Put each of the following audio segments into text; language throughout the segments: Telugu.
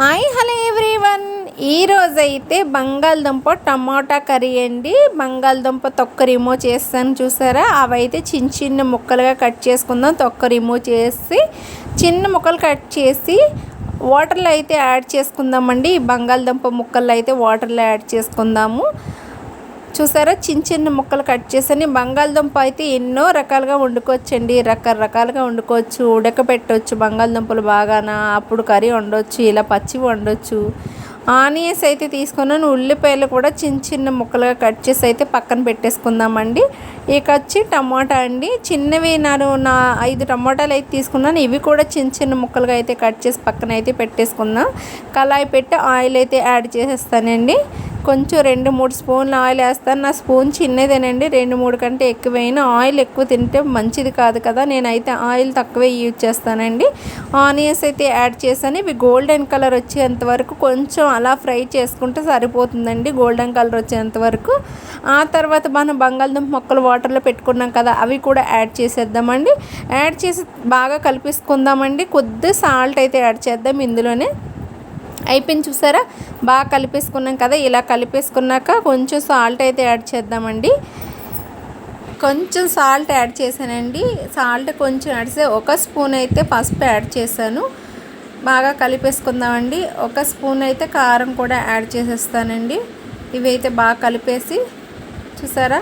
Hi hello everyone. ఈరోజు అయితే బంగాళదుంప టమాటా కర్రీ అండి. బంగాళదుంప తొక్క రిమూవ్ చేస్తాను చూసారా? అవైతే చిన్న చిన్న ముక్కలుగా కట్ చేసుకుందాం. తొక్క రిమూవ్ చేసి చిన్న ముక్కలు కట్ చేసి వాటర్లో అయితే యాడ్ చేసుకుందామండి. ఈ బంగాళదుంప ముక్కలు అయితే వాటర్లో యాడ్ చేసుకుందాము. చూసారా? చిన్న చిన్న ముక్కలు కట్ చేసని. బంగాళదుంప అయితే ఎన్నో రకాలుగా వండుకోవచ్చండి. రకరకాలుగా వండుకోవచ్చు. ఉడకపెట్టవచ్చు బంగాళదుంపలు బాగానా? అప్పుడు కర్రీ వండవచ్చు ఇలా పచ్చి వండొచ్చు. ఆనియన్స్ అయితే తీసుకున్నాను. ఉల్లిపాయలు కూడా చిన్న చిన్న ముక్కలుగా కట్ చేసి అయితే పక్కన పెట్టేసుకుందామండి. ఇక వచ్చి టమాటా అండి. చిన్నవి నేను నా ఐదు టమాటాలు అయితే తీసుకున్నాను. ఇవి కూడా చిన్న చిన్న ముక్కలుగా అయితే కట్ చేసి పక్కన అయితే పెట్టేసుకుందాం. కళాయి పెట్టి ఆయిల్ అయితే యాడ్ చేసేస్తానండి. కొంచెం రెండు మూడు స్పూన్లు ఆయిల్ వేస్తాను. నా స్పూన్ చిన్నదేనండి. రెండు మూడు కంటే ఎక్కువైనా ఆయిల్ ఎక్కువ తింటే మంచిది కాదు కదా. నేనైతే ఆయిల్ తక్కువే యూజ్ చేస్తానండి. ఆనియన్స్ అయితే యాడ్ చేశాను. ఇవి గోల్డెన్ కలర్ వచ్చేంత వరకు కొంచెం అలా ఫ్రై చేసుకుంటే సరిపోతుందండి గోల్డెన్ కలర్ వచ్చేంత వరకు. ఆ తర్వాత మనం బంగాళదుంప మొక్కలు వాటర్లో పెట్టుకున్నాం కదా అవి కూడా యాడ్ చేసేద్దామండి. యాడ్ చేసి బాగా కలిపేసుకుందామండి. కొద్ది సాల్ట్ అయితే యాడ్ చేద్దాం ఇందులోనే. అయిపోయింది చూసారా? బాగా కలిపేసుకున్నాం కదా ఇలా కలిపేసుకున్నాక కొంచెం సాల్ట్ అయితే యాడ్ చేద్దామండి. కొంచెం సాల్ట్ యాడ్ చేశానండి. సాల్ట్ కొంచెం యాడ్ చేసి ఒక స్పూన్ అయితే పసుపు యాడ్ చేశాను. బాగా కలిపేసుకుందామండి. ఒక స్పూన్ అయితే కారం కూడా యాడ్ చేసేస్తానండి. ఇవి అయితే బాగా కలిపేసి చూసారా?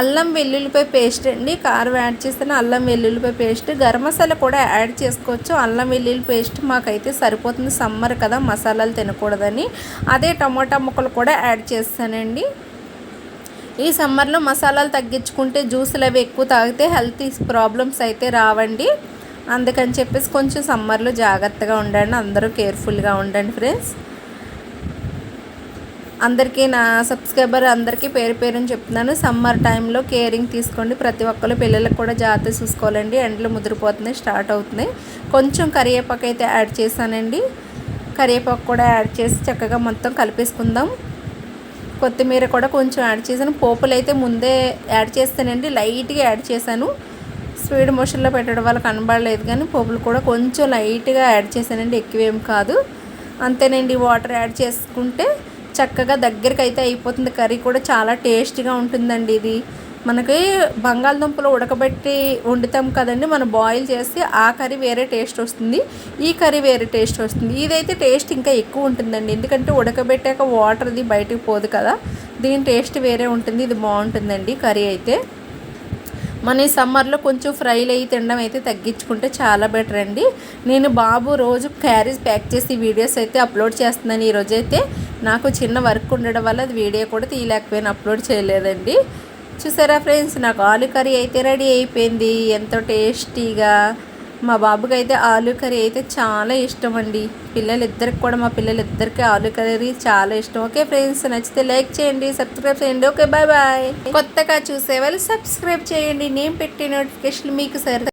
అల్లం వెల్లుల్లిపాయ పేస్ట్ అండి. కారం యాడ్ చేస్తే అల్లం వెల్లుల్లిపాయ పేస్ట్. గరం మసాలా కూడా యాడ్ చేసుకోవచ్చు. అల్లం వెల్లుల్లి పేస్ట్ మాకైతే సరిపోతుంది. సమ్మర్ కదా మసాలాలు తినకూడదని. అదే టమాటా ముక్కలు కూడా యాడ్ చేస్తానండి. ఈ సమ్మర్లో మసాలాలు తగ్గించుకుంటే జ్యూసులు అవి ఎక్కువ తాగితే హెల్త్ ప్రాబ్లమ్స్ అయితే రావండి. అందుకని చెప్పేసి కొంచెం సమ్మర్లో జాగ్రత్తగా ఉండండి. అందరూ కేర్ఫుల్గా ఉండండి ఫ్రెండ్స్. అందరికీ నా సబ్స్క్రైబర్ అందరికీ పేరు పేరుని చెప్తున్నాను. సమ్మర్ టైంలో కేరింగ్ తీసుకోండి. ప్రతి ఒక్కరు పిల్లలకు కూడా జాగ్రత్త చూసుకోవాలండి. ఎండలు ముదిరిపోతున్నాయి స్టార్ట్ అవుతున్నాయి. కొంచెం కరివేపాకు అయితే యాడ్ చేశానండి. కరివేపాకు కూడా యాడ్ చేసి చక్కగా మొత్తం కలిపేసుకుందాం. కొత్తిమీర కూడా కొంచెం యాడ్ చేశాను. పోపులు అయితే ముందే యాడ్ చేస్తానండి. లైట్గా యాడ్ చేశాను. స్వీడ్ మోషన్లో పెట్టడం వల్ల కనబడలేదు కానీ పోపులు కూడా కొంచెం లైట్గా యాడ్ చేశానండి. ఎక్కువేం కాదు. అంతేనండి. వాటర్ యాడ్ చేసుకుంటే చక్కగా దగ్గరికి అయితే అయిపోతుంది. కర్రీ కూడా చాలా టేస్ట్గా ఉంటుందండి ఇది. మనకి బంగాళదుంపలు ఉడకబెట్టి వండుతాం కదండి మనం బాయిల్ చేస్తే ఆ కర్రీ వేరే టేస్ట్ వస్తుంది ఈ కర్రీ వేరే టేస్ట్ వస్తుంది. ఇదైతే టేస్ట్ ఇంకా ఎక్కువ ఉంటుందండి. ఎందుకంటే ఉడకబెట్టాక వాటర్ది బయటకు పోదు కదా దీని టేస్ట్ వేరే ఉంటుంది ఇది బాగుంటుందండి కర్రీ అయితే. మన ఈ సమ్మర్లో కొంచెం ఫ్రైలు అయ్యి తినడం అయితే తగ్గించుకుంటే చాలా బెటర్ అండి. నేను బాబు రోజు క్యారీస్ ప్యాక్ చేసి వీడియోస్ అయితే అప్లోడ్ చేస్తున్నాను ఈరోజైతే. నాకు చిన్న వర్క్ ఉండడం వల్ల అది వీడియో కూడా తీయలేకపోయినా అప్లోడ్ చేయలేదండి. చూసారా ఫ్రెండ్స్ నాకు ఆలు కర్రీ అయితే రెడీ అయిపోయింది. ఎంతో టేస్టీగా. మా బాబుకి అయితే ఆలు కర్రీ అయితే చాలా ఇష్టం అండి పిల్లలిద్దరికి కూడా మా పిల్లలిద్దరికి ఆలు కర్రీ చాలా ఇష్టం. ఓకే ఫ్రెండ్స్ నచ్చితే లైక్ చేయండి సబ్స్క్రైబ్ చేయండి. Okay bye bye. కొత్తగా చూసే వాళ్ళు సబ్స్క్రైబ్ చేయండి. నేను పెట్టే నోటిఫికేషన్ మీకు సరి